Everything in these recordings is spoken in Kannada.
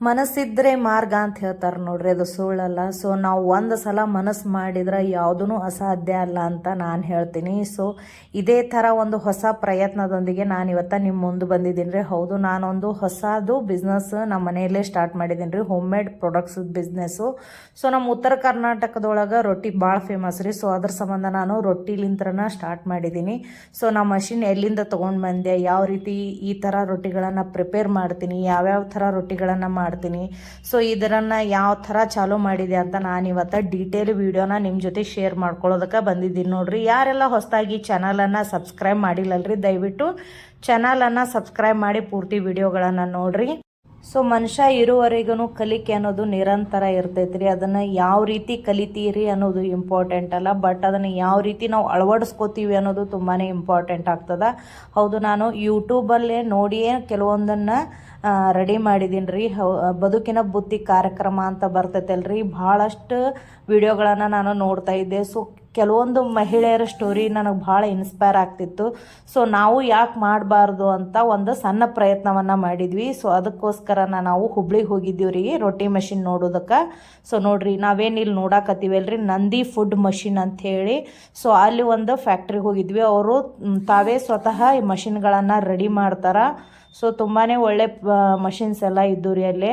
ಮನಸ್ಸಿದ್ರೆ ಮಾರ್ಗ ಅಂತ ಹೇಳ್ತಾರೆ ನೋಡ್ರಿ, ಅದು ಸುಳ್ಳಲ್ಲ. ಸೊ ನಾವು ಒಂದು ಸಲ ಮನಸ್ಸು ಮಾಡಿದ್ರೆ ಯಾವುದೂ ಅಸಾಧ್ಯ ಅಲ್ಲ ಅಂತ ನಾನು ಹೇಳ್ತೀನಿ. ಸೊ ಇದೇ ಥರ ಒಂದು ಹೊಸ ಪ್ರಯತ್ನದೊಂದಿಗೆ ನಾನು ಇವತ್ತು ನಿಮ್ಮ ಮುಂದೆ ಬಂದಿದ್ದೀನಿ ರೀ. ಹೌದು, ನಾನೊಂದು ಹೊಸದು ಬಿಸ್ನೆಸ್ ನಮ್ಮ ಮನೆಯಲ್ಲೇ ಸ್ಟಾರ್ಟ್ ಮಾಡಿದ್ದೀನಿ ರೀ. Home made products business so ನಮ್ಮ ಉತ್ತರ ಕರ್ನಾಟಕದೊಳಗೆ ರೊಟ್ಟಿ ಭಾಳ ಫೇಮಸ್ ರೀ. ಸೊ ಅದ್ರ ಸಂಬಂಧ ನಾನು ರೊಟ್ಟಿಲಿಂತ್ರನ ಸ್ಟಾರ್ಟ್ ಮಾಡಿದ್ದೀನಿ. ಸೊ ನಾ ಮಷಿನ್ ಎಲ್ಲಿಂದ ತೊಗೊಂಡು ಬಂದೆ, ಯಾವ ರೀತಿ ಈ ಥರ ರೊಟ್ಟಿಗಳನ್ನು ಪ್ರಿಪೇರ್ ಮಾಡ್ತೀನಿ, ಯಾವ್ಯಾವ ಥರ ರೊಟ್ಟಿಗಳನ್ನು ಮಾಡ್ತೀನಿ ಸೊ ಇದರನ್ನು ಯಾವ ಥರ ಚಾಲೂ ಮಾಡಿದೆ ಅಂತ ನಾನು ಇವತ್ತು ಡೀಟೇಲ್ ವೀಡಿಯೋನ ನಿಮ್ಮ ಜೊತೆ ಶೇರ್ ಮಾಡ್ಕೊಳ್ಳೋದಕ್ಕೆ ಬಂದಿದ್ದೀನಿ ನೋಡ್ರಿ. ಯಾರೆಲ್ಲ ಹೊಸದಾಗಿ ಚಾನಲನ್ನು ಸಬ್ಸ್ಕ್ರೈಬ್ ಮಾಡಿಲ್ಲಲ್ರಿ, ದಯವಿಟ್ಟು ಚಾನಲನ್ನು ಸಬ್ಸ್ಕ್ರೈಬ್ ಮಾಡಿ ಪೂರ್ತಿ ವಿಡಿಯೋಗಳನ್ನು ನೋಡ್ರಿ. ಸೊ ಮನುಷ್ಯ ಇರುವವರೆಗೂ ಕಲಿಕೆ ಅನ್ನೋದು ನಿರಂತರ ಇರ್ತೈತೆ ರೀ ಅದನ್ನು ಯಾವ ರೀತಿ ಕಲಿತೀರಿ ಅನ್ನೋದು ಇಂಪಾರ್ಟೆಂಟ್ ಅಲ್ಲ. ಬಟ್ ಅದನ್ನು ಯಾವ ರೀತಿ ನಾವು ಅಳವಡಿಸ್ಕೋತೀವಿ ಅನ್ನೋದು ತುಂಬಾ ಇಂಪಾರ್ಟೆಂಟ್ ಆಗ್ತದೆ. ಹೌದು, ನಾನು ಯೂಟ್ಯೂಬಲ್ಲೇ ನೋಡಿಯೇ ಕೆಲವೊಂದನ್ನು ರೆಡಿ ಮಾಡಿದ್ದೀನಿ ರೀ ಬದುಕಿನ ಬುತ್ತಿ ಕಾರ್ಯಕ್ರಮ ಅಂತ ಬರ್ತೈತಲ್ರಿ. ಭಾಳಷ್ಟು ವಿಡಿಯೋಗಳನ್ನು ನಾನು ನೋಡ್ತಾ ಇದ್ದೆ. ಸೊ ಕೆಲವೊಂದು ಮಹಿಳೆಯರ ಸ್ಟೋರಿ ನನಗೆ ಭಾಳ ಇನ್ಸ್ಪೈರ್ ಆಗ್ತಿತ್ತು. ಸೊ ನಾವು ಯಾಕೆ ಮಾಡಬಾರ್ದು ಅಂತ ಒಂದು ಸಣ್ಣ ಪ್ರಯತ್ನವನ್ನು ಮಾಡಿದ್ವಿ. ಸೊ ಅದಕ್ಕೋಸ್ಕರ ನಾವು ಹುಬ್ಳಿಗೆ ಹೋಗಿದ್ದೀವಿ ರೀ ರೊಟ್ಟಿ ಮಷಿನ್ ನೋಡೋದಕ್ಕೆ. ಸೊ ನೋಡ್ರಿ, ನಾವೇನು ಇಲ್ಲಿ ನೋಡಕತ್ತೀವಲ್ರಿ? ನಂದಿ ಫುಡ್ ಮಷಿನ್ ಹೇಳಿ ಸೊ ಅಲ್ಲಿ ಒಂದು ಫ್ಯಾಕ್ಟ್ರಿಗೆ ಹೋಗಿದ್ವಿ. ಅವರು ತಾವೇ ಸ್ವತಃ ಈ ಮಷಿನ್ಗಳನ್ನು ರೆಡಿ ಮಾಡ್ತಾರೆ. ಸೊ ತುಂಬಾ ಒಳ್ಳೆ ಮಷಿನ್ಸ್ ಎಲ್ಲ ಇದ್ದು ರೀ ಅಲ್ಲಿ.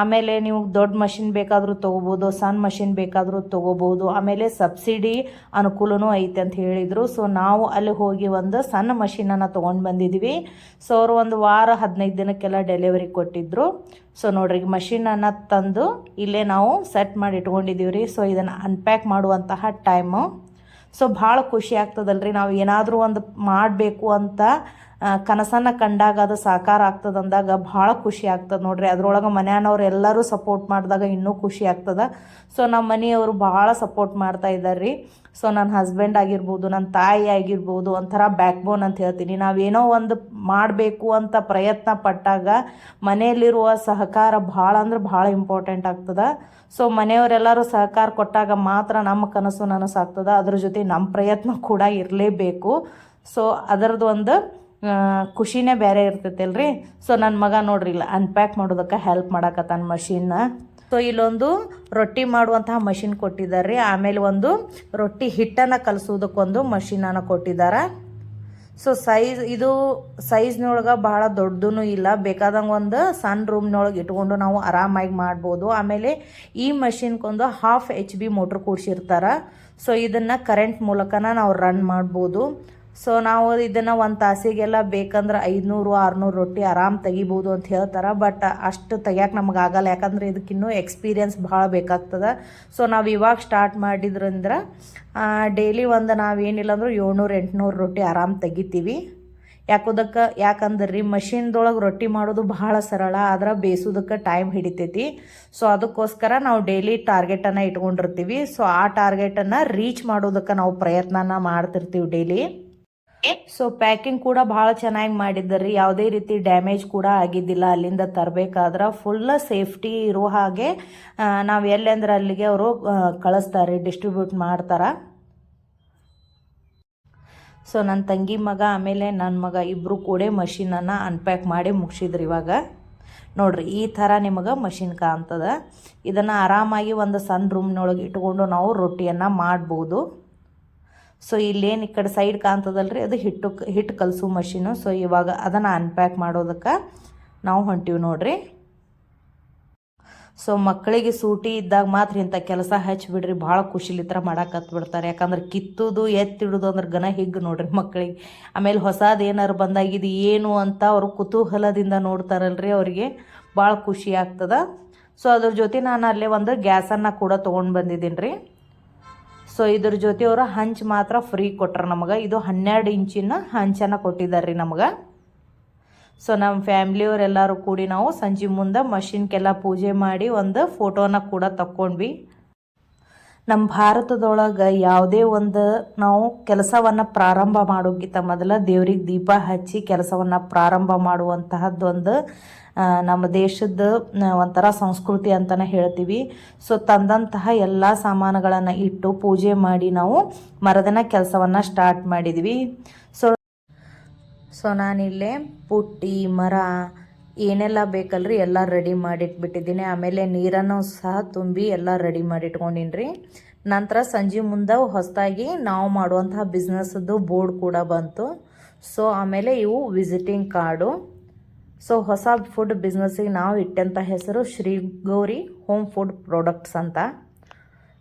ಆಮೇಲೆ ನೀವು ದೊಡ್ಡ ಮಷಿನ್ ಬೇಕಾದರೂ ತೊಗೋಬೋದು ಸಣ್ಣ ಮಷಿನ್ ಬೇಕಾದರೂ ತೊಗೋಬೋದು. ಆಮೇಲೆ ಸಬ್ಸಿಡಿ ಅನುಕೂಲನೂ ಐತೆ ಅಂತ ಹೇಳಿದರು. ಸೊ ನಾವು ಅಲ್ಲಿ ಹೋಗಿ ಒಂದು ಸಣ್ಣ ಮಷಿನನ್ನು ತೊಗೊಂಡು ಬಂದಿದ್ವಿ. ಸೊ ಅವರು ಒಂದು ವಾರ, ಹದಿನೈದು ದಿನಕ್ಕೆಲ್ಲ ಡೆಲಿವರಿ ಕೊಟ್ಟಿದ್ದರು ಸೊ ನೋಡ್ರಿ ಮಷಿನನ್ನು ತಂದು ಇಲ್ಲೇ ನಾವು ಸೆಟ್ ಮಾಡಿ ಇಟ್ಕೊಂಡಿದ್ದೀವಿ ರೀ. ಸೊ ಇದನ್ನು ಅನ್ಪ್ಯಾಕ್ ಮಾಡುವಂತಹ ಟೈಮು ಸೊ ಭಾಳ ಖುಷಿ ಆಗ್ತದಲ್ರಿ. ನಾವು ಏನಾದರೂ ಒಂದು ಮಾಡಬೇಕು ಅಂತ ಕನಸನ್ನು ಕಂಡಾಗ ಅದು ಸಾಕಾರ ಆಗ್ತದೆ ಅಂದಾಗ ಭಾಳ ಖುಷಿ ಆಗ್ತದೆ ನೋಡ್ರಿ. ಅದ್ರೊಳಗೆ ಮನೆಯವ್ರು ಎಲ್ಲರೂ ಸಪೋರ್ಟ್ ಮಾಡಿದಾಗ ಇನ್ನೂ ಖುಷಿ ಆಗ್ತದೆ. ಸೊ ನಮ್ಮ ಮನೆಯವರು ಭಾಳ ಸಪೋರ್ಟ್ ಮಾಡ್ತಾ ಇದ್ದಾರೆ ರೀ ಸೊ ನನ್ನ ಹಸ್ಬೆಂಡ್ ಆಗಿರ್ಬೋದು ನನ್ನ ತಾಯಿ ಆಗಿರ್ಬೋದು, ಒಂಥರ ಬ್ಯಾಕ್ ಬೋನ್ ಅಂತ ಹೇಳ್ತೀನಿ. ನಾವೇನೋ ಒಂದು ಮಾಡಬೇಕು ಅಂತ ಪ್ರಯತ್ನ ಪಟ್ಟಾಗ ಮನೆಯಲ್ಲಿರುವ ಸಹಕಾರ ಭಾಳ ಅಂದ್ರೆ ಭಾಳ ಇಂಪಾರ್ಟೆಂಟ್ ಆಗ್ತದೆ. ಸೊ ಮನೆಯವರೆಲ್ಲರೂ ಸಹಕಾರ ಕೊಟ್ಟಾಗ ಮಾತ್ರ ನಮ್ಮ ಕನಸು ನನಸಾಗ್ತದೆ. ಅದ್ರ ಜೊತೆ ನಮ್ಮ ಪ್ರಯತ್ನ ಕೂಡ ಇರಲೇಬೇಕು. ಸೊ ಅದರದ್ದು ಒಂದು ಖುಷಿನೇ ಬೇರೆ ಇರ್ತೈತಲ್ರಿ? ಸೊ ನನ್ನ ಮಗ ನೋಡ್ರಿ, ಇಲ್ಲ ಅನ್ಪ್ಯಾಕ್ ಮಾಡೋದಕ್ಕೆ ಹೆಲ್ಪ್ ಮಾಡಕತ್ತಾನ ಮಷಿನ್ನ ಸೊ ಇಲ್ಲೊಂದು ರೊಟ್ಟಿ ಮಾಡುವಂತಹ ಮಷಿನ್ ಕೊಟ್ಟಿದ್ದಾರೆ ರೀ ಆಮೇಲೆ ಒಂದು ರೊಟ್ಟಿ ಹಿಟ್ಟನ್ನು ಕಲಿಸೋದಕ್ಕೊಂದು ಮಷಿನನ್ನು ಕೊಟ್ಟಿದ್ದಾರೆ ಸೊ ಸೈಜ್ ಇದು ಸೈಜ್ನೊಳಗೆ ಭಾಳ ದೊಡ್ಡದೂ ಇಲ್ಲ. ಬೇಕಾದಂಗೆ ಒಂದು ಸಣ್ಣ ರೂಮ್ನೊಳಗೆ ಇಟ್ಕೊಂಡು ನಾವು ಆರಾಮಾಗಿ ಮಾಡ್ಬೋದು. ಆಮೇಲೆ ಈ ಮಷಿನ್ಗೊಂದು ಹಾಫ್ ಎಚ್ ಬಿ ಮೋಟ್ರ್ ಕೂಡ್ಸಿರ್ತಾರೆ. ಸೊ ಇದನ್ನು ಕರೆಂಟ್ ಮೂಲಕನ ನಾವು ರನ್ ಮಾಡ್ಬೋದು. ಸೊ ನಾವು ಇದನ್ನು ಒಂದು ತಾಸಿಗೆಲ್ಲ ಬೇಕಂದ್ರೆ ಐದುನೂರು, ಆರುನೂರು ರೊಟ್ಟಿ ಆರಾಮ್ ತೆಗಿಬೋದು ಅಂತ ಹೇಳ್ತಾರೆ. ಬಟ್ ಅಷ್ಟು ತೆಗಿಯೋಕೆ ನಮ್ಗೆ ಆಗಲ್ಲ. ಯಾಕಂದ್ರೆ ಇದಕ್ಕಿನ್ನೂ ಎಕ್ಸ್ಪೀರಿಯನ್ಸ್ ಭಾಳ ಬೇಕಾಗ್ತದೆ. ಸೊ ನಾವು ಇವಾಗ ಸ್ಟಾರ್ಟ್ ಮಾಡಿದ್ರಂದ್ರೆ ಡೈಲಿ ಒಂದು ನಾವೇನಿಲ್ಲ ಅಂದ್ರೆ ಏಳ್ನೂರು, ಎಂಟುನೂರು ರೊಟ್ಟಿ ಆರಾಮ್ ತೆಗಿತೀವಿ. ಯಾಕೋದಕ್ಕೆ, ಯಾಕಂದ್ರೆ ರೀ ಮಷಿನ್ದೊಳಗೆ ರೊಟ್ಟಿ ಮಾಡೋದು ಭಾಳ ಸರಳ, ಆದ್ರೆ ಬೇಯಿಸೋದಕ್ಕೆ ಟೈಮ್ ಹಿಡಿತೈತಿ. ಸೊ ಅದಕ್ಕೋಸ್ಕರ ನಾವು ಡೈಲಿ ಟಾರ್ಗೆಟನ್ನು ಇಟ್ಕೊಂಡಿರ್ತೀವಿ. ಸೊ ಆ ಟಾರ್ಗೆಟನ್ನು ರೀಚ್ ಮಾಡೋದಕ್ಕೆ ನಾವು ಪ್ರಯತ್ನನ ಮಾಡ್ತಿರ್ತೀವಿ ಡೈಲಿ ಸೊ ಪ್ಯಾಕಿಂಗ್ ಕೂಡ ಬಹಳ ಚೆನ್ನಾಗಿ ಮಾಡಿದ್ದಾರೆ. ಯಾವುದೇ ರೀತಿ ಡ್ಯಾಮೇಜ್ ಕೂಡ ಆಗಿದ್ದಿಲ್ಲ. ಅಲ್ಲಿಂದ ತರಬೇಕಾದ್ರೆ ಫುಲ್ ಸೇಫ್ಟಿ ಇರೋ ಹಾಗೆ ನಾವು ಎಲ್ಲೆಂದ್ರೆ ಅಲ್ಲಿಗೆ ಅವರು ಕಳಿಸ್ತಾರೆ ಡಿಸ್ಟ್ರಿಬ್ಯೂಟ್ ಮಾಡ್ತಾರೆ. ಸೊ ನನ್ನ ತಂಗಿ ಮಗ, ಆಮೇಲೆ ನನ್ನ ಮಗ ಇಬ್ಬರು ಕೂಡ ಮಷಿನನ್ನು ಅನ್ಪ್ಯಾಕ್ ಮಾಡಿ ಮುಗಿಸಿದ್ರು ಇವಾಗ. ನೋಡ್ರಿ, ಈ ಥರ ನಿಮಗೆ ಮಷಿನ್ ಕಾಣ್ತದೆ. ಇದನ್ನು ಆರಾಮಾಗಿ ಒಂದು ಸಣ್ಣ ರೂಮ್ನೊಳಗೆ ಇಟ್ಕೊಂಡು ನಾವು ರೊಟ್ಟಿಯನ್ನು ಮಾಡ್ಬೋದು. ಸೊ ಇಲ್ಲೇನು ಈ ಕಡೆ ಸೈಡ್ ಕಾಣ್ತದಲ್ರಿ? ಅದು ಹಿಟ್ಟು ಹಿಟ್ಟು ಕಲಸು ಮಷೀನು ಸೊ ಇವಾಗ ಅದನ್ನು ಅನ್ಪ್ಯಾಕ್ ಮಾಡೋದಕ್ಕೆ ನಾವು ಹೊಂಟೀವಿ ನೋಡ್ರಿ. ಸೊ ಮಕ್ಕಳಿಗೆ ಸೂಟಿ ಇದ್ದಾಗ ಮಾತ್ರ ಇಂಥ ಕೆಲಸ ಹಚ್ಚಿಬಿಡ್ರಿ ಭಾಳ ಖುಷಿಲಿತ್ರ ಮಾಡಕ್ಕೆ ಬಿಡ್ತಾರೆ. ಯಾಕಂದ್ರೆ ಕಿತ್ತುದು, ಎತ್ತಿಡೋದು ಅಂದ್ರೆ ಗನ ಹಿಗ್ಗು ನೋಡ್ರಿ ಮಕ್ಕಳಿಗೆ. ಆಮೇಲೆ ಹೊಸದು ಏನಾರು ಬಂದಾಗಿದ್ದು ಏನು ಅಂತ ಅವರು ಕುತೂಹಲದಿಂದ ನೋಡ್ತಾರಲ್ರಿ ಅವರಿಗೆ. ಭಾಳ ಖುಷಿ ಆಗ್ತದ. ಸೊ ಅದ್ರ ಜೊತೆ ನಾನು ಅಲ್ಲೇ ಒಂದು ಗ್ಯಾಸನ್ನು ಕೂಡ ತೊಗೊಂಡು ಬಂದಿದ್ದೀನಿ ರೀ ಸೊ ಇದ್ರ ಜೊತೆ ಅವರು ಹಂಚ್ ಮಾತ್ರ ಫ್ರೀ ಕೊಟ್ರು ನಮಗೆ. ಇದು ಹನ್ನೆರಡು ಇಂಚಿನ ಹಂಚನ್ನು ಕೊಟ್ಟಿದ್ದಾರೆ ರೀ ನಮಗೆ ಸೊ ನಮ್ಮ ಫ್ಯಾಮ್ಲಿಯವರೆಲ್ಲರೂ ಕೂಡಿ ನಾವು ಸಂಜೆ ಮುಂದೆ ಮಷಿನ್ಗೆಲ್ಲ ಪೂಜೆ ಮಾಡಿ ಒಂದು ಫೋಟೋನ ಕೂಡ ತಕ್ಕೊಂಡ್ವಿ. ನಮ್ಮ ಭಾರತದೊಳಗೆ ಯಾವುದೇ ಒಂದು ನಾವು ಕೆಲಸವನ್ನು ಪ್ರಾರಂಭ ಮಾಡೋಕ್ಕಿಂತ ಮೊದಲ ದೇವ್ರಿಗೆ ದೀಪ ಹಚ್ಚಿ ಕೆಲಸವನ್ನು ಪ್ರಾರಂಭ ಮಾಡುವಂತಹದ್ದೊಂದು ನಮ್ಮ ದೇಶದ ಒಂಥರ ಸಂಸ್ಕೃತಿ ಅಂತಲೇ ಹೇಳ್ತೀವಿ. ಸೊ ತಂದಂತಹ ಎಲ್ಲ ಸಾಮಾನುಗಳನ್ನು ಇಟ್ಟು ಪೂಜೆ ಮಾಡಿ ನಾವು ಮರದಿನ ಕೆಲಸವನ್ನು ಸ್ಟಾರ್ಟ್ ಮಾಡಿದ್ವಿ. ಸೊ ಸೊ ನಾನಿಲ್ಲೇ ಪುಟ್ಟಿ, ಮರ, ಏನೆಲ್ಲ ಬೇಕಲ್ರಿ ಎಲ್ಲ ರೆಡಿ ಮಾಡಿಟ್ಬಿಟ್ಟಿದ್ದೀನಿ. ಆಮೇಲೆ ನೀರನ್ನು ಸಹ ತುಂಬಿ ಎಲ್ಲ ರೆಡಿ ಮಾಡಿಟ್ಕೊಂಡಿನಿ ರೀ ನಂತರ ಸಂಜೆ ಮುಂದೆ ಹೊಸದಾಗಿ ನಾವು ಮಾಡುವಂತಹ ಬಿಸ್ನೆಸ್ದು ಬೋರ್ಡ್ ಕೂಡ ಬಂತು. ಸೊ ಆಮೇಲೆ ಇವು ವಿಸಿಟಿಂಗ್ ಕಾರ್ಡು ಸೊ ಹೊಸ ಫುಡ್ ಬಿಸ್ನೆಸ್ಸಿಗೆ ನಾವು ಇಟ್ಟಂಥ ಹೆಸರು Shri Gauri home food products ಅಂತ.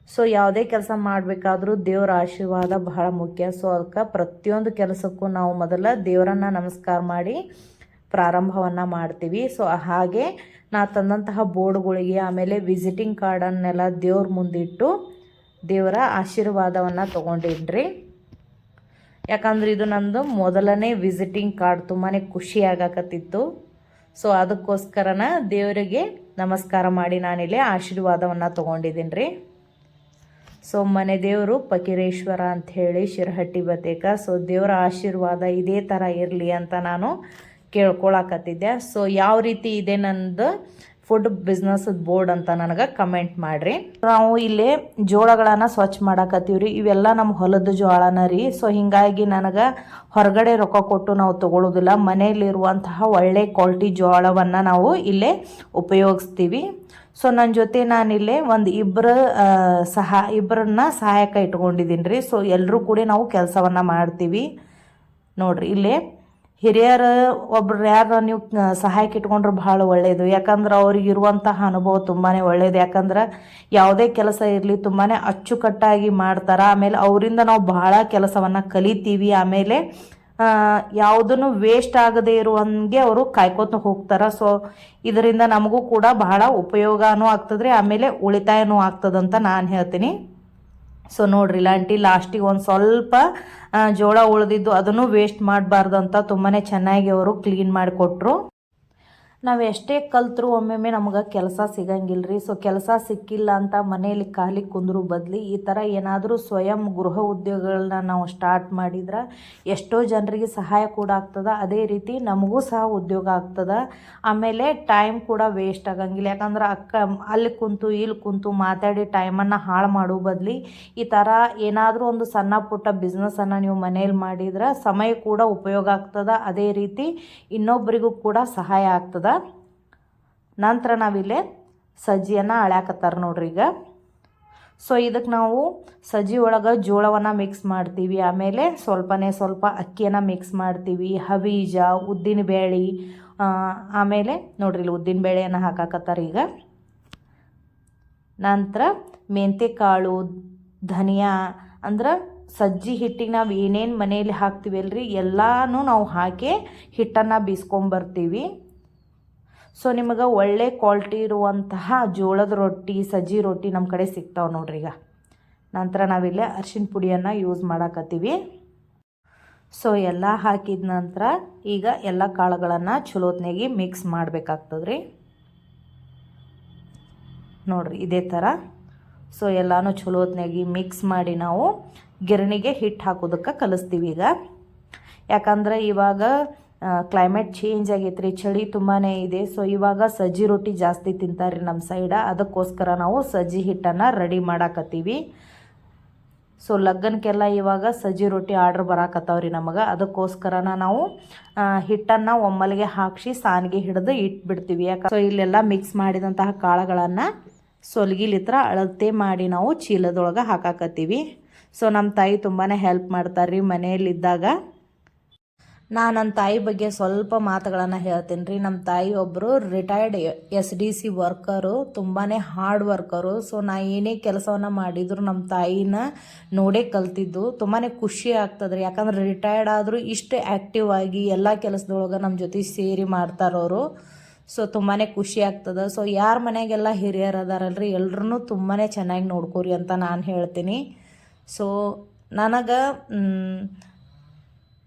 ಸೊ ಯಾವುದೇ ಕೆಲಸ ಮಾಡಬೇಕಾದ್ರೂ ದೇವರ ಆಶೀರ್ವಾದ ಬಹಳ ಮುಖ್ಯ. ಸೊ ಅದಕ್ಕೆ ಪ್ರತಿಯೊಂದು ಕೆಲಸಕ್ಕೂ ನಾವು ಮೊದಲ ದೇವರನ್ನು ನಮಸ್ಕಾರ ಮಾಡಿ ಪ್ರಾರಂಭವನ್ನು ಮಾಡ್ತೀವಿ. ಸೊ ಹಾಗೆ ನಾ ತಂದಂತಹ ಬೋರ್ಡ್ಗಳಿಗೆ ಆಮೇಲೆ ವಿಸಿಟಿಂಗ್ ಕಾರ್ಡನ್ನೆಲ್ಲ ದೇವ್ರ ಮುಂದಿಟ್ಟು ದೇವರ ಆಶೀರ್ವಾದವನ್ನು ತೊಗೊಂಡಿನ್ರಿ. ಯಾಕಂದ್ರೆ ಇದು ನಂದು ಮೊದಲನೇ ವಿಸಿಟಿಂಗ್ ಕಾರ್ಡ್ ತುಂಬಾ ಖುಷಿ ಆಗಾಕತ್ತಿತ್ತು. ಸೊ ಅದಕ್ಕೋಸ್ಕರನ ದೇವರಿಗೆ ನಮಸ್ಕಾರ ಮಾಡಿ ನಾನಿಲ್ಲಿ ಆಶೀರ್ವಾದವನ್ನು ತೊಗೊಂಡಿದ್ದೀನಿ ರೀ ಸೊ ಮನೆ ದೇವರು ಪಕೀರೇಶ್ವರ ಅಂತ ಹೇಳಿ ಶಿರಹಟ್ಟಿ ಬತೇಕ ಸೊ ದೇವರ ಆಶೀರ್ವಾದ ಇದೇ ಥರ ಇರಲಿ ಅಂತ ನಾನು ಕೇಳ್ಕೊಳಕತ್ತಿದ್ದೆ. ಸೊ ಯಾವ ರೀತಿ ಇದೆ ನಂದು ಫುಡ್ ಬಿಸ್ನೆಸ್ ಬೋರ್ಡ್ ಅಂತ ನನಗೆ ಕಮೆಂಟ್ ಮಾಡಿರಿ. ನಾವು ಇಲ್ಲಿ ಜೋಳಗಳನ್ನು ಸ್ವಚ್ಛ ಮಾಡಾಕತ್ತೀವಿ ರೀ ಇವೆಲ್ಲ ನಮ್ಮ ಹೊಲದ ಜೋಳನ ರೀ. ಸೊ ಹಿಂಗಾಗಿ ನನಗೆ ಹೊರಗಡೆ ರೊಕ್ಕ ಕೊಟ್ಟು ನಾವು ತಗೊಳ್ಳೋದಿಲ್ಲ ಮನೆಯಲ್ಲಿರುವಂತಹ ಒಳ್ಳೆ ಕ್ವಾಲಿಟಿ ಜೋಳವನ್ನು ನಾವು ಇಲ್ಲೇ ಉಪಯೋಗಿಸ್ತೀವಿ. ಸೊ ನನ್ನ ಜೊತೆ ನಾನಿಲ್ಲೇ ಒಂದು ಇಬ್ಬರ ಸಹ ಇಬ್ಬರನ್ನ ಸಹಾಯಕ ಇಟ್ಕೊಂಡಿದ್ದೀನಿ ರೀ ಸೊ ಎಲ್ಲರೂ ಕೂಡ ನಾವು ಕೆಲಸವನ್ನು ಮಾಡ್ತೀವಿ. ನೋಡ್ರಿ, ಇಲ್ಲೇ ಹಿರಿಯರ ಒಬ್ರು ಯಾರು ನೀವು ಸಹಾಯಕ್ಕೆ ಇಟ್ಕೊಂಡ್ರೆ ಭಾಳ ಒಳ್ಳೆಯದು ಯಾಕಂದ್ರೆ ಅವ್ರಿಗೆ ಇರುವಂತಹ ಅನುಭವ ತುಂಬಾ ಒಳ್ಳೆಯದು ಯಾಕಂದ್ರೆ ಯಾವುದೇ ಕೆಲಸ ಇರಲಿ ತುಂಬಾ ಅಚ್ಚುಕಟ್ಟಾಗಿ ಮಾಡ್ತಾರೆ. ಆಮೇಲೆ ಅವರಿಂದ ನಾವು ಭಾಳ ಕೆಲಸವನ್ನು ಕಲಿತೀವಿ. ಆಮೇಲೆ ಯಾವುದನ್ನು ವೇಸ್ಟ್ ಆಗದೇ ಇರುವಂಗೆ ಅವರು ಕಾಯ್ಕೋತ ಹೋಗ್ತಾರೆ. ಸೊ ಇದರಿಂದ ನಮಗೂ ಕೂಡ ಬಹಳ ಉಪಯೋಗನೂ ಆಗ್ತದ್ರಿ. ಆಮೇಲೆ ಉಳಿತಾಯನೂ ಆಗ್ತದಂತ ನಾನು ಹೇಳ್ತೀನಿ. ಸೊ ನೋಡ್ರಿ ಲಾಂಟಿ ಲಾಸ್ಟಿಗೆ ಒಂದು ಸ್ವಲ್ಪ ಜೋಳ ಉಳಿದಿದ್ದು ಅದನ್ನು ವೇಸ್ಟ್ ಮಾಡಬಾರ್ದು ಅಂತ ತುಂಬಾ ಚೆನ್ನಾಗಿ ಅವರು ಕ್ಲೀನ್ ಮಾಡಿಕೊಟ್ರು. ನಾವು ಎಷ್ಟೇ ಕಲ್ತರೂ ಒಮ್ಮೊಮ್ಮೆ ನಮ್ಗೆ ಕೆಲಸ ಸಿಗಂಗಿಲ್ಲ ರೀ ಸೊ ಕೆಲಸ ಸಿಕ್ಕಿಲ್ಲ ಅಂತ ಮನೆಯಲ್ಲಿ ಖಾಲಿ ಕುಂದ್ರು ಬದಲಿ ಈ ಥರ ಏನಾದರೂ ಸ್ವಯಂ ಗೃಹ ಉದ್ಯೋಗಗಳನ್ನ ನಾವು ಸ್ಟಾರ್ಟ್ ಮಾಡಿದ್ರೆ ಎಷ್ಟೋ ಜನರಿಗೆ ಸಹಾಯ ಕೂಡ ಆಗ್ತದೆ. ಅದೇ ರೀತಿ ನಮಗೂ ಸಹ ಉದ್ಯೋಗ ಆಗ್ತದೆ. ಆಮೇಲೆ ಟೈಮ್ ಕೂಡ ವೇಸ್ಟ್ ಆಗಂಗಿಲ್ಲ. ಯಾಕಂದ್ರೆ ಅಕ್ಕ, ಅಲ್ಲಿ ಕುಂತು, ಇಲ್ಲಿ ಕುಂತು ಮಾತಾಡಿ ಟೈಮನ್ನು ಹಾಳು ಮಾಡೋ ಬದಲಿ ಈ ಥರ ಏನಾದರೂ ಒಂದು ಸಣ್ಣ ಪುಟ್ಟ ಬಿಸ್ನೆಸ್ಸನ್ನು ನೀವು ಮನೇಲಿ ಮಾಡಿದ್ರೆ ಸಮಯ ಕೂಡ ಉಪಯೋಗ ಆಗ್ತದೆ. ಅದೇ ರೀತಿ ಇನ್ನೊಬ್ಬರಿಗೂ ಕೂಡ ಸಹಾಯ ಆಗ್ತದೆ. ನಂತರ ನಾವಿಲ್ಲೇ ಸಜ್ಜಿಯನ್ನು ಅಳ್ಯಾಕತ್ತಾರ ನೋಡ್ರಿ ಈಗ. ಸೊ ಇದಕ್ಕೆ ನಾವು ಸಜ್ಜಿ ಒಳಗೆ ಜೋಳವನ್ನು ಮಿಕ್ಸ್ ಮಾಡ್ತೀವಿ. ಆಮೇಲೆ ಸ್ವಲ್ಪನೇ ಸ್ವಲ್ಪ ಅಕ್ಕಿಯನ್ನು ಮಿಕ್ಸ್ ಮಾಡ್ತೀವಿ. ಹವೀಜ ಉದ್ದಿನ ಬೇಳೆ ಆಮೇಲೆ ನೋಡ್ರಿ ಇಲ್ಲಿ ಉದ್ದಿನ ಬೇಳೆಯನ್ನು ಹಾಕಾಕತ್ತಾರ ಈಗ. ನಂತರ ಮೆಂತೆ ಕಾಳು ಧನಿಯಾ, ಅಂದ್ರೆ ಸಜ್ಜಿ ಹಿಟ್ಟಿಗೆ ನಾವು ಏನೇನು ಮನೆಯಲ್ಲಿ ಹಾಕ್ತೀವಿ ಅಲ್ರಿ, ಎಲ್ಲನೂ ನಾವು ಹಾಕಿ ಹಿಟ್ಟನ್ನು ಬೀಸ್ಕೊಂಬರ್ತೀವಿ. ಸೊ ನಿಮಗೆ ಒಳ್ಳೆ ಕ್ವಾಲಿಟಿ ಇರುವಂತಹ ಜೋಳದ ರೊಟ್ಟಿ, ಸಜ್ಜಿ ರೊಟ್ಟಿ ನಮ್ಮ ಕಡೆ ಸಿಗ್ತಾವೆ ನೋಡ್ರಿ ಈಗ. ನಂತರ ನಾವಿಲ್ಲೇ ಅರ್ಶಿನ ಪುಡಿಯನ್ನು ಯೂಸ್ ಮಾಡಾಕತ್ತೀವಿ. ಸೊ ಎಲ್ಲ ಹಾಕಿದ ನಂತರ ಈಗ ಎಲ್ಲ ಕಾಳುಗಳನ್ನು ಚಲೋತ್ನಾಗಿ ಮಿಕ್ಸ್ ಮಾಡಬೇಕಾಗ್ತದೆ ರೀ ನೋಡಿರಿ ಇದೇ ಥರ ಸೊ ಎಲ್ಲನೂ ಚಲೋತ್ನಾಗಿ ಮಿಕ್ಸ್ ಮಾಡಿ ನಾವು ಗಿರಣಿಗೆ ಹಿಟ್ಟು ಹಾಕೋದಕ್ಕೆ ಕಲಿಸ್ತೀವಿ ಈಗ. ಯಾಕಂದ್ರೆ ಇವಾಗ ಕ್ಲೈಮೇಟ್ ಚೇಂಜ್ ಆಗೈತೆ ರೀ ಚಳಿ ತುಂಬಾ ಇದೆ. ಸೊ ಇವಾಗ ಸಜ್ಜಿ ರೊಟ್ಟಿ ಜಾಸ್ತಿ ತಿಂತಾರೆ ನಮ್ಮ ಸೈಡ ಅದಕ್ಕೋಸ್ಕರ ನಾವು ಸಜ್ಜಿ ಹಿಟ್ಟನ್ನು ರೆಡಿ ಮಾಡಾಕತ್ತೀವಿ. ಸೊ ಲಗ್ನಕ್ಕೆಲ್ಲ ಇವಾಗ ಸಜ್ಜಿ ರೊಟ್ಟಿ ಆರ್ಡ್ರ್ ಬರಾಕತ್ತಾವ್ರಿ ನಮಗೆ. ಅದಕ್ಕೋಸ್ಕರನ ನಾವು ಹಿಟ್ಟನ್ನು ಒಮ್ಮಲಿಗೆ ಹಾಕಿಸಿ ಸಾನಿಗೆ ಹಿಡಿದು ಇಟ್ಬಿಡ್ತೀವಿ. ಯಾಕೆ ಸೊ ಇಲ್ಲೆಲ್ಲ ಮಿಕ್ಸ್ ಮಾಡಿದಂತಹ ಕಾಳುಗಳನ್ನು ಸೊಲ್ಗಿಲಿತ್ರ ಅಳತೆ ಮಾಡಿ ನಾವು ಚೀಲದೊಳಗೆ ಹಾಕಾಕತ್ತೀವಿ. ಸೊ ನಮ್ಮ ತಾಯಿ ತುಂಬಾ ಹೆಲ್ಪ್ ಮಾಡ್ತಾರೆ ರೀ ಮನೆಯಲ್ಲಿದ್ದಾಗ. ನಾನು ನನ್ನ ತಾಯಿ ಬಗ್ಗೆ ಸ್ವಲ್ಪ ಮಾತುಗಳನ್ನು ಹೇಳ್ತೀನಿ ರೀ ನಮ್ಮ ತಾಯಿ ಒಬ್ಬರು retired S D C worker ತುಂಬಾ ಹಾರ್ಡ್ ವರ್ಕರು ಸೊ ನಾ ಏನೇ ಕೆಲಸವನ್ನು ಮಾಡಿದ್ರು ನಮ್ಮ ತಾಯಿನ ನೋಡೇ ಕಲ್ತಿದ್ದು. ತುಂಬಾ ಖುಷಿ ಆಗ್ತದೆ ಯಾಕಂದ್ರೆ ರಿಟೈರ್ಡ್ ಆದರೂ ಇಷ್ಟು ಆ್ಯಕ್ಟಿವ್ ಆಗಿ ಎಲ್ಲ ಕೆಲಸದೊಳಗೆ ನಮ್ಮ ಜೊತೆ ಸೇರಿ ಮಾಡ್ತಾರವರು ಸೊ ತುಂಬಾ ಖುಷಿ ಆಗ್ತದೆ. ಸೊ ಯಾರ ಮನೆಗೆಲ್ಲ ಹಿರಿಯರು ಅದಾರಲ್ರಿ? ಎಲ್ರೂ ತುಂಬಾ ಚೆನ್ನಾಗಿ ನೋಡ್ಕೋರಿ ಅಂತ ನಾನು ಹೇಳ್ತೀನಿ. ಸೊ ನನಗೆ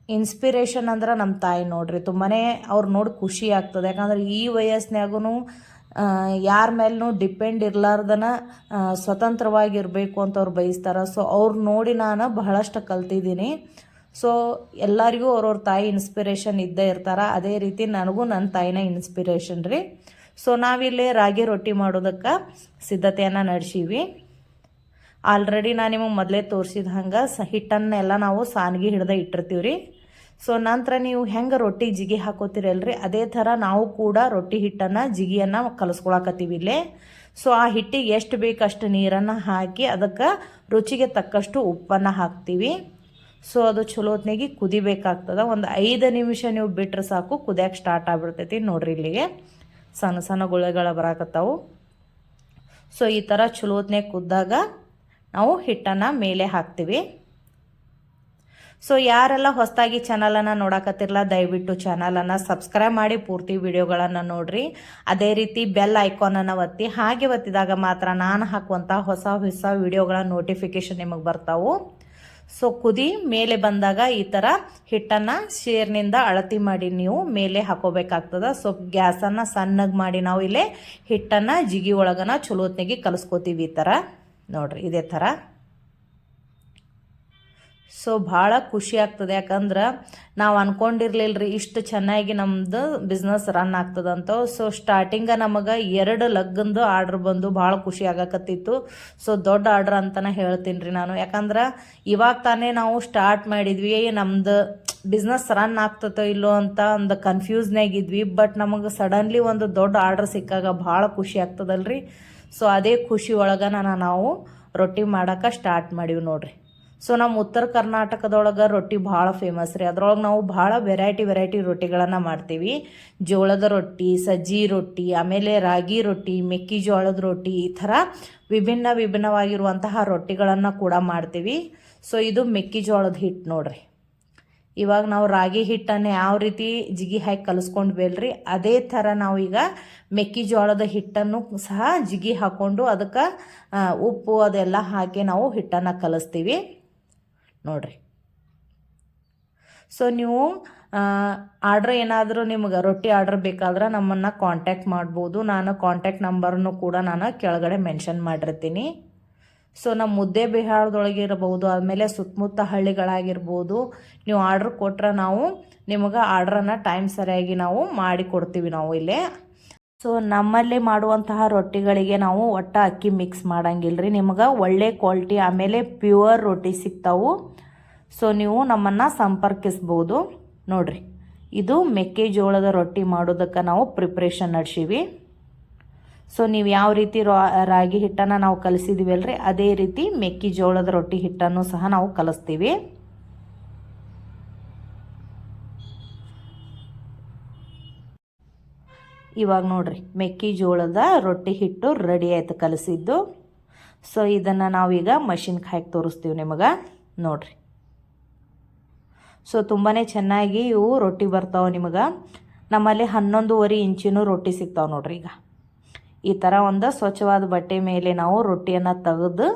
ಇನ್ಸ್ಪಿರೇಷನ್ ಅಂದ್ರೆ ನಮ್ಮ ತಾಯಿ ನೋಡ್ರಿ. ತುಂಬಾ ಅವ್ರು ನೋಡಿ ಖುಷಿ ಆಗ್ತದೆ. ಯಾಕಂದ್ರೆ ಈ ವಯಸ್ಸಿನಾಗೂ ಯಾರ ಮೇಲೂ ಡಿಪೆಂಡ್ ಇರಲಾರ್ದನ ಸ್ವತಂತ್ರವಾಗಿರಬೇಕು ಅಂತ ಅವ್ರು ಬಯಸ್ತಾರೆ. ಸೊ ಅವ್ರು ನೋಡಿ ನಾನು ಬಹಳಷ್ಟು ಕಲ್ತಿದ್ದೀನಿ. ಸೊ ಎಲ್ಲರಿಗೂ ಅವ್ರವ್ರ ತಾಯಿ ಇನ್ಸ್ಪಿರೇಷನ್ ಇದ್ದೇ ಇರ್ತಾರೆ. ಅದೇ ರೀತಿ ನನಗೂ ನನ್ನ ತಾಯಿನ ಇನ್ಸ್ಪಿರೇಷನ್ ರೀ. ಸೊ ನಾವಿಲ್ಲಿ ರಾಗಿ ರೊಟ್ಟಿ ಮಾಡೋದಕ್ಕೆ ಸಿದ್ಧತೆಯನ್ನು ನಡೆಸೀವಿ. ಆಲ್ರೆಡಿ ನಾನು ನಿಮಗೆ ಮೊದಲೇ ತೋರಿಸಿದ ಹಂಗೆ ಸ ಹಿಟ್ಟನ್ನೆಲ್ಲ ನಾವು ಸಾನ್ಗಿ ಹಿಡ್ದು ಇಟ್ಟಿರ್ತೀವಿ ರೀ ಸೊ ನಂತರ ನೀವು ಹೆಂಗೆ ರೊಟ್ಟಿ ಜಿಗಿ ಹಾಕೋತೀರಲ್ರಿ, ಅದೇ ಥರ ನಾವು ಕೂಡ ರೊಟ್ಟಿ ಹಿಟ್ಟನ್ನು ಜಿಗಿಯನ್ನು ಕಲಿಸ್ಕೊಳಕತ್ತೀವಿ ಇಲ್ಲೇ. ಸೊ ಆ ಹಿಟ್ಟಿಗೆ ಎಷ್ಟು ಬೇಕಷ್ಟು ನೀರನ್ನು ಹಾಕಿ ಅದಕ್ಕೆ ರುಚಿಗೆ ತಕ್ಕಷ್ಟು ಉಪ್ಪನ್ನು ಹಾಕ್ತೀವಿ. ಸೊ ಅದು ಚಲೋ ಕುದಿಬೇಕಾಗ್ತದ. ಒಂದು ಐದು ನಿಮಿಷ ನೀವು ಬಿಟ್ಟರೆ ಸಾಕು ಕುದಿಯಕ್ಕೆ ಸ್ಟಾರ್ಟ್ ಆಗಿಬಿಡ್ತೈತಿ ನೋಡ್ರಿ ಇಲ್ಲಿಗೆ. ಸಣ್ಣ ಸಣ್ಣ ಗುಳೆಗಳು ಬರಾಕತ್ತಾವು. ಸೊ ಈ ಥರ ಚಲೋ ಹೊತ್ನಾಗ ಕುದ್ದಾಗ ನಾವು ಹಿಟ್ಟನ್ನು ಮೇಲೆ ಹಾಕ್ತೀವಿ. ಸೊ ಯಾರೆಲ್ಲ ಹೊಸದಾಗಿ ಚಾನಲನ್ನು ನೋಡಕತ್ತಿರಲ್ಲ ದಯವಿಟ್ಟು ಚಾನಲನ್ನು ಸಬ್ಸ್ಕ್ರೈಬ್ ಮಾಡಿ, ಪೂರ್ತಿ ವಿಡಿಯೋಗಳನ್ನು ನೋಡ್ರಿ. ಅದೇ ರೀತಿ ಬೆಲ್ ಐಕಾನನ್ನು ಒತ್ತಿ, ಹಾಗೆ ಒತ್ತಿದಾಗ ಮಾತ್ರ ನಾನು ಹಾಕುವಂಥ ಹೊಸ ಹೊಸ ವಿಡಿಯೋಗಳ ನೋಟಿಫಿಕೇಶನ್ ನಿಮಗೆ ಬರ್ತಾವು. ಸೊ ಕುದಿ ಮೇಲೆ ಬಂದಾಗ ಈ ಥರ ಹಿಟ್ಟನ್ನು ಶೇರ್ನಿಂದ ಅಳತಿ ಮಾಡಿ ನೀವು ಮೇಲೆ ಹಾಕೋಬೇಕಾಗ್ತದೆ. ಸೊ ಗ್ಯಾಸನ್ನು ಸಣ್ಣಗೆ ಮಾಡಿ ನಾವು ಇಲ್ಲೇ ಹಿಟ್ಟನ್ನು ಜಿಗಿ ಒಳಗನ ಚಲೋ ಹೊತ್ನಾಗಿ ಕಲಿಸ್ಕೋತೀವಿ ಈ ಥರ ನೋಡ್ರಿ, ಇದೇ ಥರ. ಸೊ ಭಾಳ ಖುಷಿ ಆಗ್ತದೆ. ಯಾಕಂದ್ರೆ ನಾವು ಅನ್ಕೊಂಡಿರ್ಲಿಲ್ಲ ರೀ ಇಷ್ಟು ಚೆನ್ನಾಗಿ ನಮ್ಮದು ಬಿಸ್ನೆಸ್ ರನ್ ಆಗ್ತದಂತ. ಸೊ ಸ್ಟಾರ್ಟಿಂಗ ನಮಗೆ ಎರಡು ಲಗ್ಗಂದು ಆರ್ಡ್ರ್ ಬಂದು ಭಾಳ ಖುಷಿ ಆಗಕತ್ತಿತ್ತು. ಸೊ ದೊಡ್ಡ ಆರ್ಡ್ರ್ ಅಂತಲೇ ಹೇಳ್ತೀನಿ ರೀ ನಾನು. ಯಾಕಂದ್ರೆ ಇವಾಗ ತಾನೇ ನಾವು ಸ್ಟಾರ್ಟ್ ಮಾಡಿದ್ವಿ. ನಮ್ದು ಬಿಸ್ನೆಸ್ ರನ್ ಆಗ್ತತೋ ಇಲ್ಲೋ ಅಂತ ಒಂದು ಕನ್ಫ್ಯೂಸ್ನಾಗಿದ್ವಿ ಬಟ್ ನಮಗೆ ಸಡನ್ಲಿ ಒಂದು ದೊಡ್ಡ ಆರ್ಡ್ರ್ ಸಿಕ್ಕಾಗ ಭಾಳ ಖುಷಿ ಆಗ್ತದಲ್ರಿ. ಸೊ ಅದೇ ಖುಷಿ ಒಳಗನ ನಾವು ರೊಟ್ಟಿ ಮಾಡೋಕೆ ಸ್ಟಾರ್ಟ್ ಮಾಡೀವಿ ನೋಡ್ರಿ. ಸೊ ನಮ್ಮ ಉತ್ತರ ಕರ್ನಾಟಕದೊಳಗೆ ರೊಟ್ಟಿ ಭಾಳ ಫೇಮಸ್ ರೀ. ಅದ್ರೊಳಗೆ ನಾವು ಭಾಳ ವೆರೈಟಿ ವೆರೈಟಿ ರೊಟ್ಟಿಗಳನ್ನು ಮಾಡ್ತೀವಿ. ಜೋಳದ ರೊಟ್ಟಿ, ಸಜ್ಜಿ ರೊಟ್ಟಿ, ಆಮೇಲೆ ರಾಗಿ ರೊಟ್ಟಿ, ಮೆಕ್ಕೆಜೋಳದ ರೊಟ್ಟಿ ಈ ಥರ ವಿಭಿನ್ನ, ವಿಭಿನ್ನವಾಗಿರುವಂತಹ ರೊಟ್ಟಿಗಳನ್ನು ಕೂಡ ಮಾಡ್ತೀವಿ. ಸೊ ಇದು ಮೆಕ್ಕೆಜೋಳದ ಹಿಟ್ಟು ನೋಡ್ರಿ. ಇವಾಗ ನಾವು ರಾಗಿ ಹಿಟ್ಟನ್ನು ಯಾವ ರೀತಿ ಜಿಗಿ ಹಾಕಿ ಕಲಿಸ್ಕೊಂಡ್ಬೇಲ್ರಿ ಅದೇ ಥರ ನಾವು ಈಗ ಮೆಕ್ಕೆಜೋಳದ ಹಿಟ್ಟನ್ನು ಸಹ ಜಿಗಿ ಹಾಕ್ಕೊಂಡು ಅದಕ್ಕೆ ಉಪ್ಪು ಅದೆಲ್ಲ ಹಾಕಿ ನಾವು ಹಿಟ್ಟನ್ನು ಕಲಿಸ್ತೀವಿ. ನೋಡ್ರಿ. ಸೊ ನೀವು ಆರ್ಡ್ರ್ ಏನಾದರೂ ನಿಮ್ಗೆ ರೊಟ್ಟಿ ಆರ್ಡ್ರ್ ಬೇಕಾದ್ರೆ ನಮ್ಮನ್ನು ಕಾಂಟ್ಯಾಕ್ಟ್ ಮಾಡ್ಬೋದು. ನಾನು ಕಾಂಟ್ಯಾಕ್ಟ್ ನಂಬರ್ನು ಕೂಡ ನಾನು ಕೆಳಗಡೆ ಮೆನ್ಷನ್ ಮಾಡಿರ್ತೀನಿ. ಸೊ ನಮ್ಮ ಮುದ್ದೆ ಬಿಹಾರದೊಳಗೆ ಇರಬಹುದು ಆಮೇಲೆ ಸುತ್ತಮುತ್ತ ಹಳ್ಳಿಗಳಾಗಿರ್ಬೋದು, ನೀವು ಆರ್ಡ್ರ್ ಕೊಟ್ರೆ ನಾವು ನಿಮಗೆ ಆರ್ಡ್ರನ್ನು ಟೈಮ್ ಸರಿಯಾಗಿ ನಾವು ಮಾಡಿ ಕೊಡ್ತೀವಿ ನಾವು ಇಲ್ಲೇ. ಸೊ ನಮ್ಮಲ್ಲಿ ಮಾಡುವಂತಹ ರೊಟ್ಟಿಗಳಿಗೆ ನಾವು ಒಟ್ಟ ಅಕ್ಕಿ ಮಿಕ್ಸ್ ಮಾಡಂಗಿಲ್ಲ ರೀ ನಿಮ್ಗೆ ಒಳ್ಳೆ ಕ್ವಾಲಿಟಿ ಆಮೇಲೆ ಪ್ಯೂರ್ ರೊಟ್ಟಿ ಸಿಗ್ತಾವು. ಸೊ ನೀವು ನಮ್ಮನ್ನು ಸಂಪರ್ಕಿಸ್ಬೋದು. ನೋಡ್ರಿ, ಇದು ಮೆಕ್ಕೆಜೋಳದ ರೊಟ್ಟಿ ಮಾಡೋದಕ್ಕೆ ನಾವು ಪ್ರಿಪ್ರೇಷನ್ ನಡೆಸೀವಿ. ಸೊ ನೀವು ಯಾವ ರೀತಿ ರಾಗಿ ಹಿಟ್ಟನ್ನು ನಾವು ಕಲಿಸಿದ್ದೀವಿ ಅಲ್ರಿ, ಅದೇ ರೀತಿ ಮೆಕ್ಕೆಜೋಳದ ರೊಟ್ಟಿ ಹಿಟ್ಟನ್ನು ಸಹ ನಾವು ಕಲಿಸ್ತೀವಿ. ಇವಾಗ ನೋಡ್ರಿ, ಮೆಕ್ಕೆಜೋಳದ ರೊಟ್ಟಿ ಹಿಟ್ಟು ರೆಡಿ ಆಯ್ತು ಕಲಸಿದ್ದು. ಸೊ ಇದನ್ನು ನಾವೀಗ ಮಷಿನ್ ಹಾಕಿ ತೋರಿಸ್ತೀವಿ ನಿಮಗೆ, ನೋಡ್ರಿ. ಸೊ ತುಂಬಾ ಚೆನ್ನಾಗಿ ಇವು ರೊಟ್ಟಿ ಬರ್ತಾವೆ ನಿಮಗೆ. ನಮ್ಮಲ್ಲಿ ಹನ್ನೊಂದುವರೆ ಇಂಚಿನೂ ರೊಟ್ಟಿ ಸಿಗ್ತಾವೆ ನೋಡ್ರಿ ಈಗ. ಈ ಥರ ಒಂದು ಸ್ವಚ್ಛವಾದ ಬಟ್ಟೆ ಮೇಲೆ ನಾವು ರೊಟ್ಟಿಯನ್ನು ತೆಗೆದು,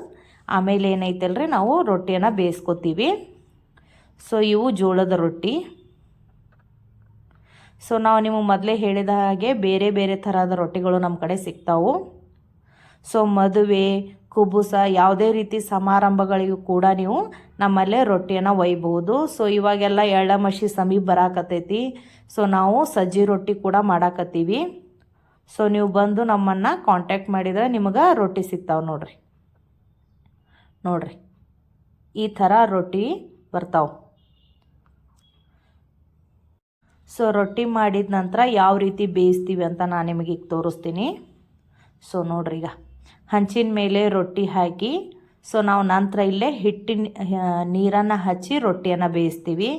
ಆಮೇಲೆ ಏನೈತಲ್ರಿ ನಾವು ರೊಟ್ಟಿಯನ್ನು ಬೇಯಿಸ್ಕೊತೀವಿ. ಸೊ ಇವು ಜೋಳದ ರೊಟ್ಟಿ. ಸೊ ನಾವು ನಿಮಗೆ ಮೊದಲೇ ಹೇಳಿದ ಹಾಗೆ ಬೇರೆ ಬೇರೆ ಥರದ ರೊಟ್ಟಿಗಳು ನಮ್ಮ ಕಡೆ ಸಿಗ್ತಾವೆ. ಸೊ ಮದುವೆ, ಕುಬುಸ ಯಾವುದೇ ರೀತಿ ಸಮಾರಂಭಗಳಿಗೂ ಕೂಡ ನೀವು ನಮ್ಮಲ್ಲೇ ರೊಟ್ಟಿಯನ್ನು ಒಯ್ಬೋದು ಸೊ ಇವಾಗೆಲ್ಲ ಎಳ್ಳಮಶಿ ಸಮೀಪ ಬರಾಕತ್ತೈತಿ. ಸೊ ನಾವು ಸಜ್ಜಿ ರೊಟ್ಟಿ ಕೂಡ ಮಾಡಾಕತ್ತೀವಿ. ಸೊ ನೀವು ಬಂದು ನಮ್ಮನ್ನು ಕಾಂಟ್ಯಾಕ್ಟ್ ಮಾಡಿದರೆ ನಿಮಗೆ ರೊಟ್ಟಿ ಸಿಗ್ತಾವೆ ನೋಡ್ರಿ. ನೋಡ್ರಿ, ಈ ಥರ ರೊಟ್ಟಿ ಬರ್ತಾವೆ. ಸೊ ರೊಟ್ಟಿ ಮಾಡಿದ ನಂತರ ಯಾವ ರೀತಿ ಬೇಯಿಸ್ತೀವಿ ಅಂತ ನಾನು ನಿಮಗೆ ತೋರಿಸ್ತೀನಿ. ಸೊ ನೋಡ್ರಿ ಈಗ, ಹಂಚಿನ ಮೇಲೆ ರೊಟ್ಟಿ ಹಾಕಿ ಸೊ ನಾವು ನಂತರ ಇಲ್ಲೇ ಹಿಟ್ಟಿನ ನೀರನ್ನು ಹಚ್ಚಿ ರೊಟ್ಟಿಯನ್ನು ಬೇಯಿಸ್ತೀವಿ.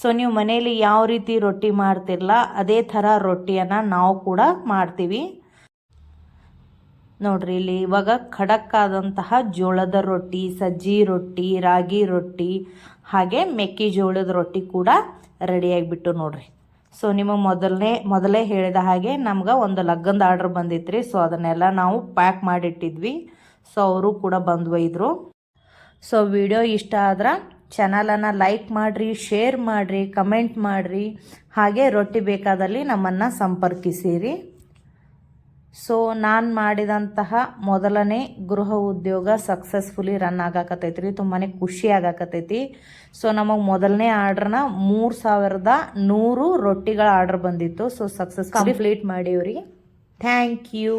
ಸೊ ನೀವು ಮನೆಯಲ್ಲಿ ಯಾವ ರೀತಿ ರೊಟ್ಟಿ ಮಾಡ್ತಿರಲ್ಲ ಅದೇ ಥರ ರೊಟ್ಟಿಯನ್ನು ನಾವು ಕೂಡ ಮಾಡ್ತೀವಿ. ನೋಡ್ರಿ, ಇಲ್ಲಿ ಇವಾಗ ಖಡಕ್ ಆದಂತಹ ಜೋಳದ ರೊಟ್ಟಿ, ಸಜ್ಜಿ ರೊಟ್ಟಿ, ರಾಗಿ ರೊಟ್ಟಿ, ಹಾಗೆ ಮೆಕ್ಕೆಜೋಳದ ರೊಟ್ಟಿ ಕೂಡ ರೆಡಿಯಾಗಿಬಿಟ್ಟು ನೋಡ್ರಿ. ಸೊ ನಿಮಗೆ ಮೊದಲನೇ, ಮೊದಲೇ ಹೇಳಿದ ಹಾಗೆ ನಮ್ಗೆ ಒಂದು ಲಗ್ಗಂದು ಆರ್ಡ್ರ್ ಬಂದಿತ್ತು ರೀ ಸೊ ಅದನ್ನೆಲ್ಲ ನಾವು ಪ್ಯಾಕ್ ಮಾಡಿಟ್ಟಿದ್ವಿ. ಸೊ ಅವರು ಕೂಡ ಬಂದು ಒಯ್ದರು ಸೊ ವಿಡಿಯೋ ಇಷ್ಟ ಆದ್ರೆ ಚಾನಲನ್ನು ಲೈಕ್ ಮಾಡಿರಿ ಶೇರ್ ಮಾಡಿರಿ ಕಮೆಂಟ್ ಮಾಡಿರಿ. ಹಾಗೆ ರೊಟ್ಟಿ ಬೇಕಾದಲ್ಲಿ ನಮ್ಮನ್ನು ಸಂಪರ್ಕಿಸಿರಿ. ಸೊ ನಾನು ಮಾಡಿದಂತಹ ಮೊದಲನೇ ಗೃಹ ಉದ್ಯೋಗ ಸಕ್ಸಸ್ಫುಲಿ ರನ್ ಆಗಾಕತ್ತೈತಿ ರೀ ತುಂಬಾ ಖುಷಿ ಆಗಾಕತ್ತೈತಿ. ಸೊ ನಮಗೆ ಮೊದಲನೇ ಆರ್ಡ್ರನ್ನ ಮೂರು ಸಾವಿರದ ನೂರು ರೊಟ್ಟಿಗಳ ಆರ್ಡ್ರ್ ಬಂದಿತ್ತು. So success complete ಮಾಡೀವ್ರಿ. Thank you